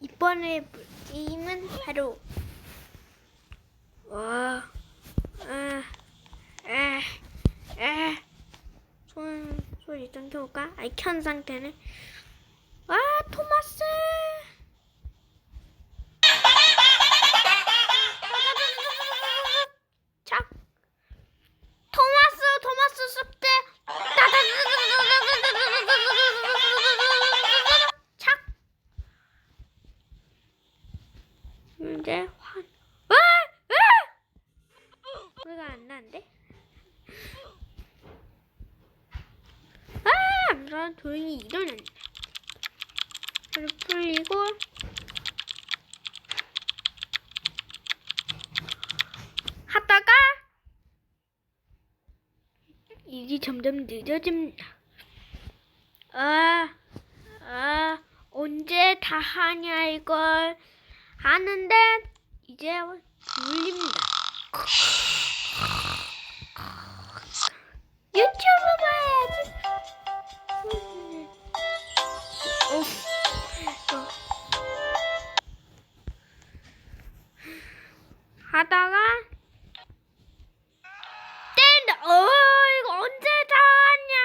이번에 볼 게임은 바로 와, 아, 아, 아, 손 소리 좀 켜볼까? 아이 켠 상태네. 와, 토마스. 자, 토마스, 토마스 습대. 착. 이제 환. 아! 아! 소리가 안 나는데? 아! 난 조용히 일어났네. 그리고 풀리고. 하다가 일이 점점 늦어집니다. 아, 아, 언제 다 하냐 이걸 하는데 이제 졸립니다. 유튜브 봐야지. 어, 어. 하다가 땡다. 어, 이거 언제 다 하냐?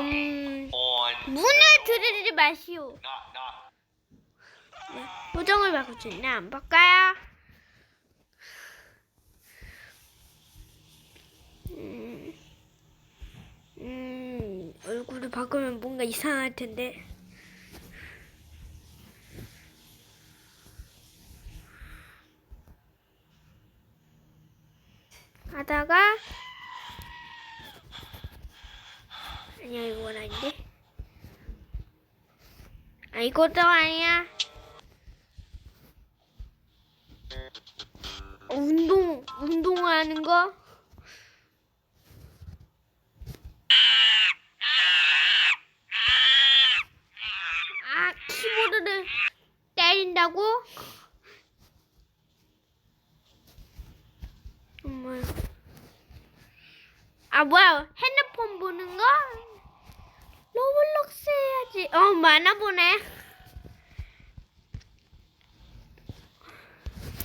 음, 문을 들이지 마시오. knock knock. 네, 보정을 바꾸지는 안 바꿔요. 음, 얼굴을 바꾸면 뭔가 이상할 텐데. 하다가 아니야 이건 아닌데. 아 이것도 아니야. 어, 운동 운동하는 거. 아 키보드를 때린다고? 정말. 아 뭐야 핸드폰 보는 거? 로블록스 해야지. 어 만화 보네.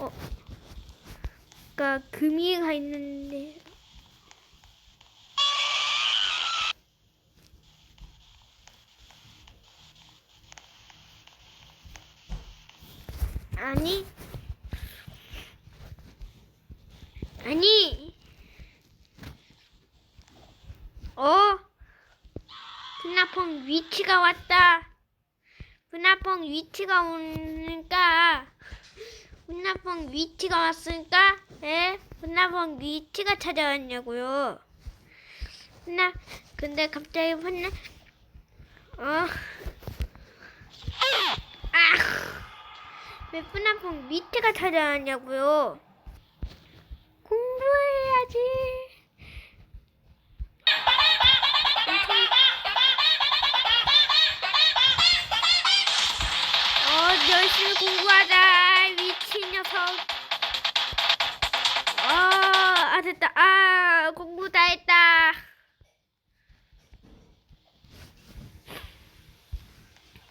어. 아까 금이가 있는데. 아니. 아니. 어. 분나펑 위치가 왔다. 분나펑 위치가 오니까 분나펑 위치가 왔으니까 예? 분나펑 위치가 찾아왔냐고요. 나 근데 갑자기 분나 어. 아. 왜 분나펑 위치가 찾아왔냐고요. 공부해야지.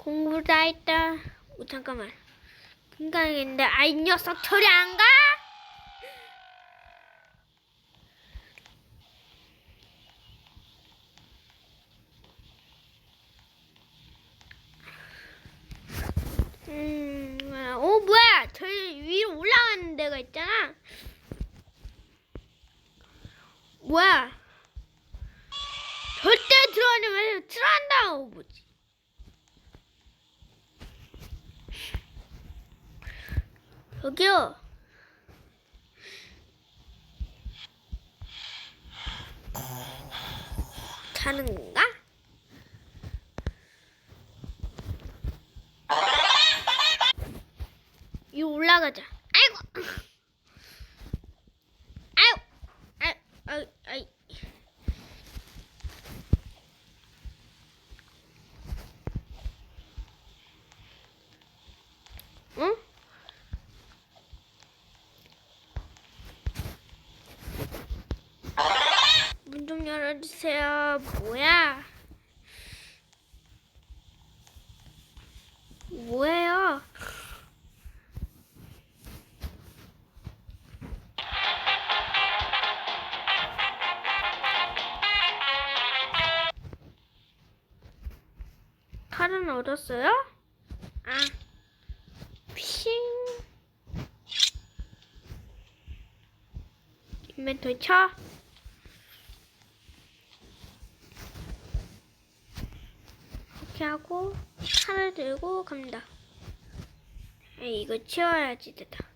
공부 다 했다. 오, 잠깐만. 금강인데, 아, 이 녀석 저리 안 가? 음, 어, 뭐야. 저희 위로 올라가는 데가 있잖아. 뭐야. 절대 들어가지 마세요. 들어간다고 뭐지. 여기요. 자는 건가? 이거 올라가자. 아이고. 아이고. 아이, 아이, 아이. 얻었어요? 아, 핑. 인벤토리 쳐. 이렇게 하고 칼을 들고 갑니다. 에이, 이거 치워야지 됐다.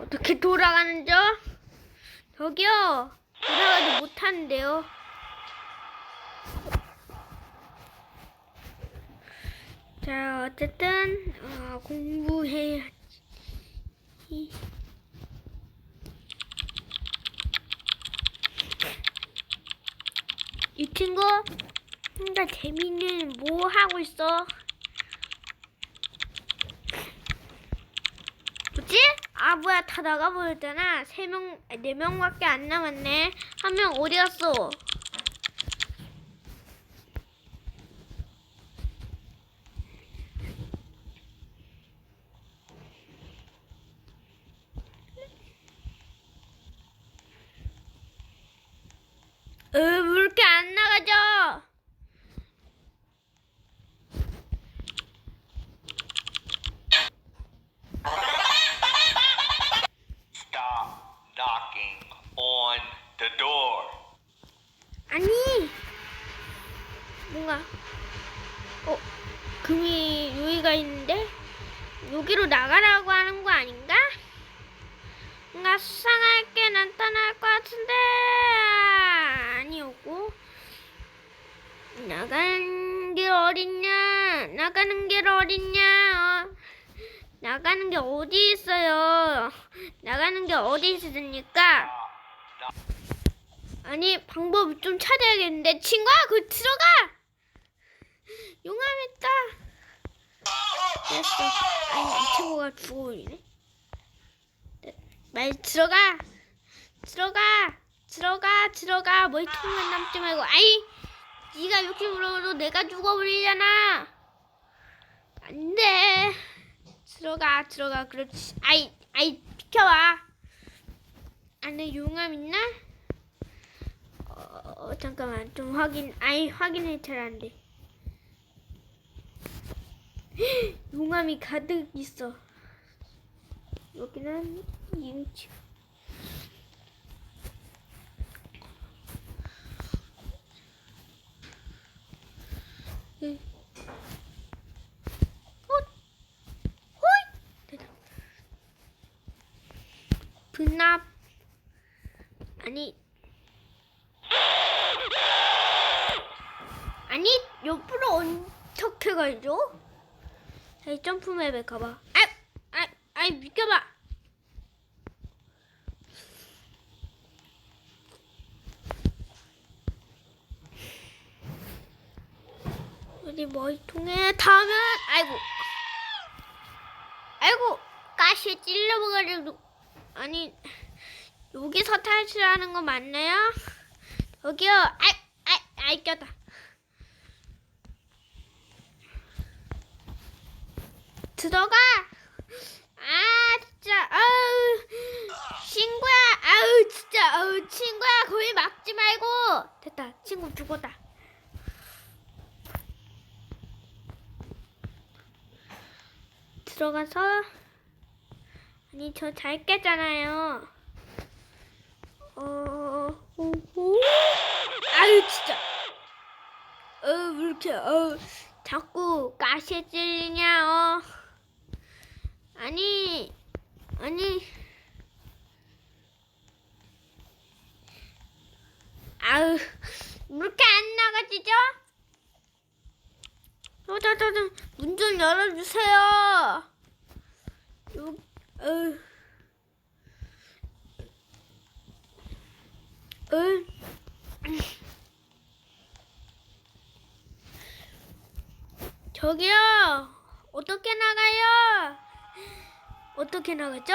어떻게 돌아가는죠? 저기요 돌아가지 못하는데요. 자 어쨌든 어, 공부해야지. 이 친구 혼자 재밌는 뭐 하고 있어? 뭐지? 아 뭐야. 다 나가버렸잖아. 세 명 네 명밖에 안 남았네. 한 명 어디 갔어? 으, 왜 이렇게 안 나가죠? Stop knocking on the door. 아니 뭔가 어 금이 여기가 있는데 여기로 나가라고 하는 거 아닌가? 뭔가 수상하게 나타날 것 같은데. 아니었고. 나가는 길 어딨냐? 나가는 길 어딨냐? 어, 나가는 게 어디 있어요? 나가는 게 어디 있습니까? 아니 방법 좀 찾아야겠는데. 친구야 그 들어가 용암했다. 됐어. 아니 이 친구가 죽어버리네. 네, 말 들어가. 들어가. 들어가. 들어가. 머리통만 남지 말고. 아이 네가 물어도 내가 죽어버리잖아. 안 돼. 들어가. 들어가. 그렇지. 아이 아이 비켜봐. 안에 용암 있나? 어, 잠깐만. 좀 확인 아니 확인해 잘안 돼 용암이 가득 있어 여기는 임치! 호잇! 됐다. 분납 아니 아니 옆으로 어떻게 가죠? 이 점프맵에 가봐. 아, 아, 아이 비켜봐. 어디 머리통에 닿으면 아이고, 아이고 가시에 찔러버가지고 아니 여기서 탈출하는 거 맞나요? 여기요. 아이, 아이, 아이 꼈다. 들어가. 아 진짜 아우. 친구야 아우 진짜 아우. 친구야 거기 막지 말고. 됐다 친구 죽었다. 들어가서. 아니 저 잘 깨잖아요. 어 오호. 아유 진짜. 어 왜 이렇게 어 자꾸 가시에 찔리냐 어 아니 아니 아우 왜 이렇게 안 나가지죠? 저저저저 문좀 열어주세요. 요, 어, 어, 저기요 어떻게 나가요? 어떻게 나가죠?